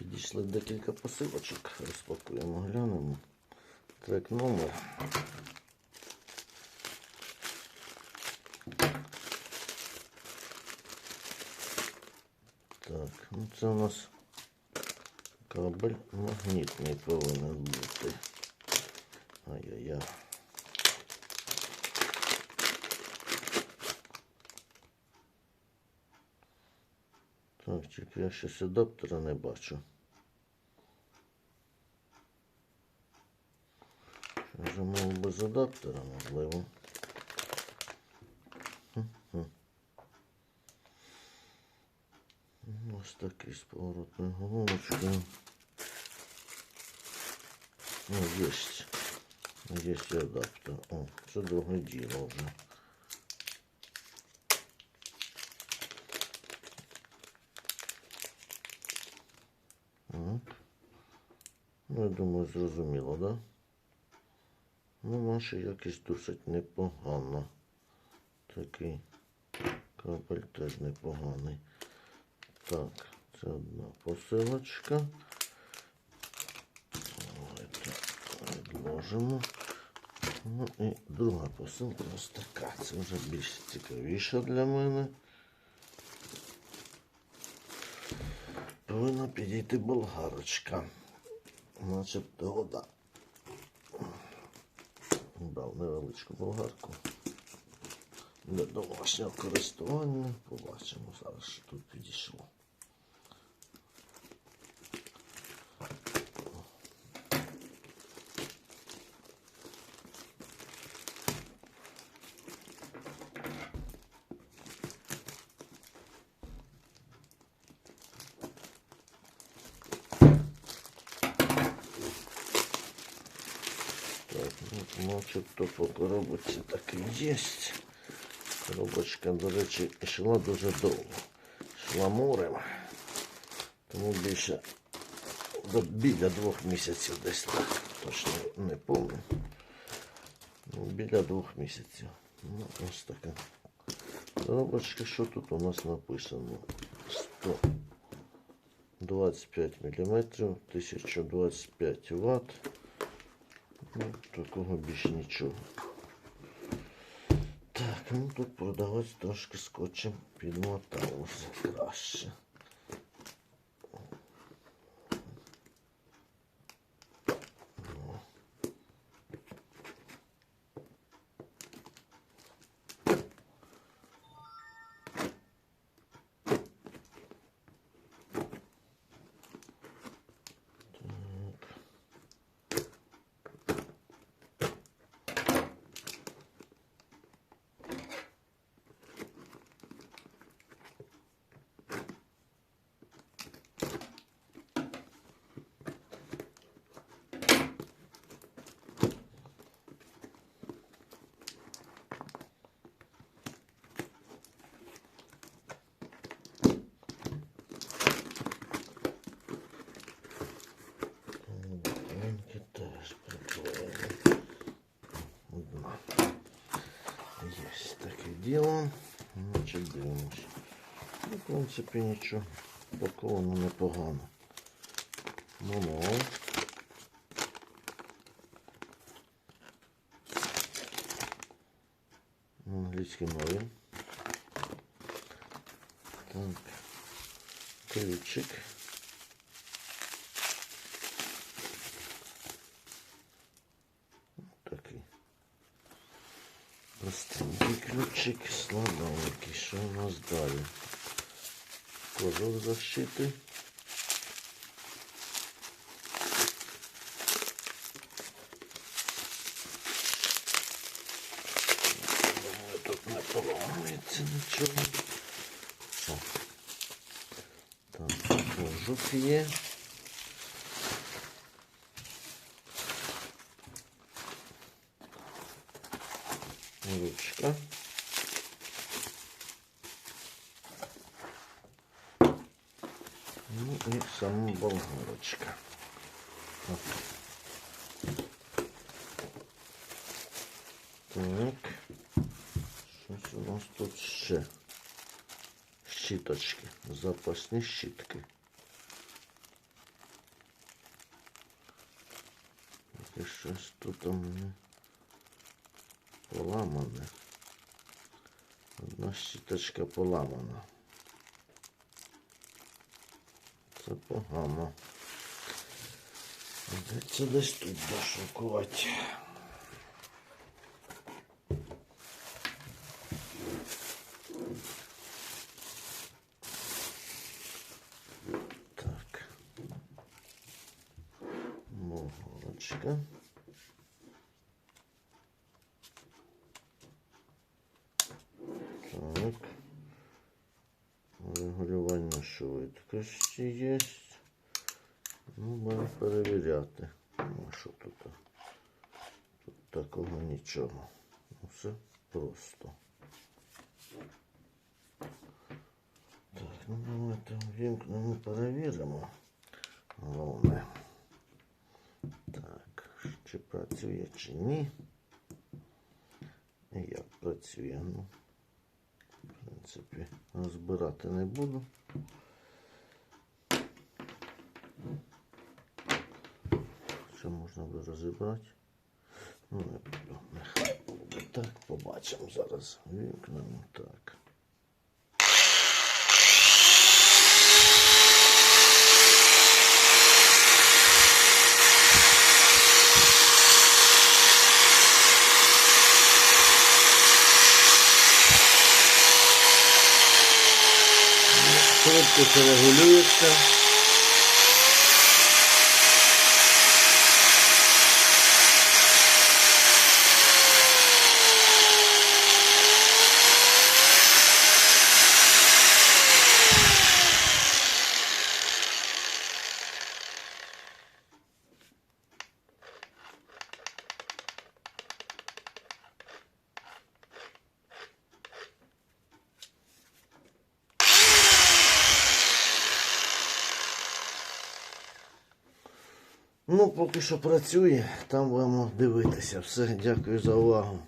Підійшли декілька посилочок. Розпакуємо, глянемо. Трек номер. Так, ну це у нас кабель магнітний повинен бути. Ай-яй-яй. Так, тільки я щось адаптера не бачу. Замов без адаптера, можливо. Ну, Ось такий з поворотною головочкою. Ну. Єсть і адаптер. О, це друге діло вже. Ну, я думаю, зрозуміло, да? Ну, наша якість досить непогана. Такий кабель теж непоганий. Так, це одна посилочка. Давайте відложимо. Ну і друга посилка ось така. Це вже більш цікавіша для мене. Повинна підійти болгарочка. Начебто вода. Брав невеличку болгарку. Для домашнього користування. Побачимо зараз, що тут підійшло. Так, ну, начебто по коробочці так і є. Коробочка, до речі, йшла дуже довго. Йшла морем. Тому більше до, біля двох місяців десь так. Точно не помню. Ну, біля двох місяців. Ну, ось така. Коробочка, що тут у нас написано? 125 мм, 1025 Вт. Ну, такого більше нічого. Так, ну тут продавець трошки скотчем підмотав все краще. Ну. Документи теж приклеєні. Одна. Діло. Значить, дивимось. Ну, в принципі, нічого. Паковано непогано. Мануал. На англійській мові. Так. Ключик. Такий. Ключик, слабенький. Що у нас далі? Кожух защити. Тут не поламається нічого. О. Так, кожух є. ручка. Ну і сама болгарочка. Так. Щось у нас тут ще. щиточки, Запасні щитки? І щось тут у мене поламане. Одна щиточка поламана. Це погано. Придеться десь тут дошукувати. Так. Молочка. Так. Регулювання швидкості є. Ну, будемо перевіряти. Ну, що тут? Тут такого нічого. Ну, все просто. Так, ну давайте вімкнемо, перевіримо. Головне. Так, чи працює, чи ні. Як працює, ну. В принципі, розбирати не буду. Що можна буде розібрати? Ну, не буду. Нехай буде так. Побачимо зараз. Вімкнемо так. Це регулюється. Ну, поки що працює, там будемо дивитися. Все, дякую за увагу.